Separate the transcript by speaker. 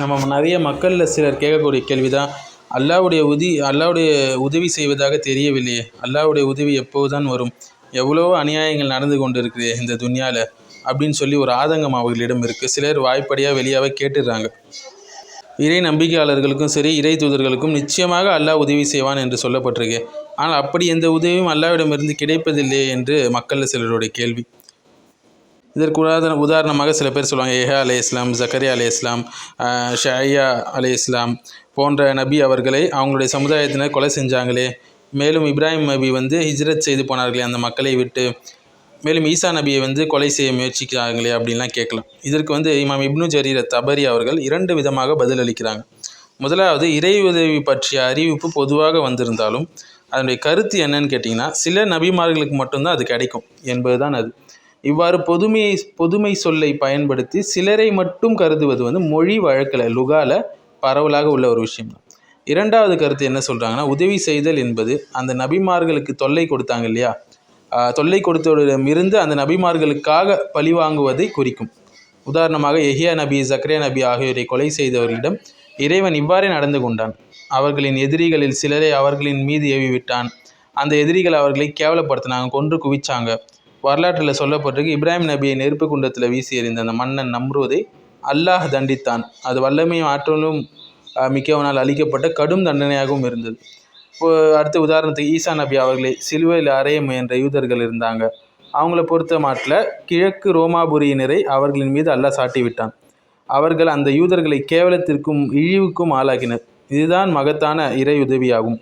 Speaker 1: நம்ம நிறைய மக்களில் சிலர் கேட்கக்கூடிய கேள்வி தான் அல்லாவுடைய உதி அல்லாவுடைய உதவி செய்வதாக தெரியவில்லையே. அல்லாவுடைய உதவி எப்போதுதான் வரும்? எவ்வளோ அநியாயங்கள் நடந்து கொண்டு இருக்குது இந்த துன்யாவில் அப்படின்னு சொல்லி ஒரு ஆதங்கம் அவர்களிடம் இருக்குது சிலர் வாய்ப்படியாக வெளியாகவே கேட்டுடுறாங்க. இறை நம்பிக்கையாளர்களுக்கும் சரி இறை தூதர்களுக்கும் நிச்சயமாக அல்லாஹ் உதவி செய்வான் என்று சொல்லப்பட்டிருக்கு. ஆனால் அப்படி எந்த உதவியும் அல்லாவிடமிருந்து கிடைப்பதில்லை என்று மக்களில் சிலருடைய கேள்வி. இதற்கு உதாரண உதாரணமாக சில பேர் சொல்லுவாங்க ஏஹா அலே இஸ்லாம் ஜக்கரியா அலே இஸ்லாம் ஷாயா அலே இஸ்லாம் போன்ற நபி அவர்களை அவங்களுடைய சமுதாயத்தினர் கொலை செஞ்சாங்களே. மேலும் இப்ராஹிம் நபி வந்து ஹிஜ்ரத் செய்து போனார்களே அந்த மக்களை விட்டு. மேலும் ஈசா நபியை வந்து கொலை செய்ய முயற்சிக்கிறாங்களே அப்படின்லாம் கேட்கலாம். இதற்கு வந்து இமாம் இப்னு ஜரீர தபரி அவர்கள் இரண்டு விதமாக பதிலளிக்கிறாங்க. முதலாவது இறை உதவி பற்றிய அறிவிப்பு பொதுவாக வந்திருந்தாலும் அதனுடைய கருத்து என்னன்னு கேட்டிங்கன்னா சில நபிமார்களுக்கு மட்டும்தான் அது கிடைக்கும் என்பது தான் அது. இவ்வாறு பொதுமையை பொதுமை சொல்லை பயன்படுத்தி சிலரை மட்டும் கருதுவது வந்து மொழி வழக்கில் லுகால பரவலாக உள்ள ஒரு விஷயம். தான் இரண்டாவது கருத்து என்ன சொல்கிறாங்கன்னா உதவி செய்தல் என்பது அந்த நபிமார்களுக்கு தொல்லை கொடுத்தாங்க இல்லையா? தொல்லை கொடுத்தவரிடமிருந்து அந்த நபிமார்களுக்காக பழி வாங்குவதை குறிக்கும். உதாரணமாக எஹியா நபி ஜக்ரியா நபி ஆகியோரை கொலை செய்தவர்களிடம் இறைவன் இவ்வாறே நடந்து கொண்டான். அவர்களின் எதிரிகளில் சிலரை அவர்களின் மீது ஏவி விட்டான் அந்த எதிரிகள் அவர்களை கேவலப்படுத்தினாங்க கொன்று குவிச்சாங்க. வரலாற்றில் சொல்லப்பட்டிருக்கு. இப்ராஹிம் நபியை நெருப்பு குண்டத்தில் வீசி எறிந்த அந்த மன்னன் நம்ருவதை அல்லாஹ் தண்டித்தான். அது வல்லமையும் ஆற்றலும் மிக்கவனால் அளிக்கப்பட்ட கடும் தண்டனையாகவும் இருந்தது. இப்போ அடுத்த உதாரணத்துக்கு ஈசா நபி அவர்களை சிலுவையில் அறைய முயன்ற யூதர்கள் இருந்தாங்க. அவங்கள பொறுத்த மாட்டில் கிழக்கு ரோமாபுரியினரை அவர்களின் மீது அல்லாஹ் சாட்டி விட்டான். அவர்கள் அந்த யூதர்களை கேவலத்திற்கும் இழிவுக்கும் ஆளாக்கினர். இதுதான் மகத்தான இறை உதவியாகும்.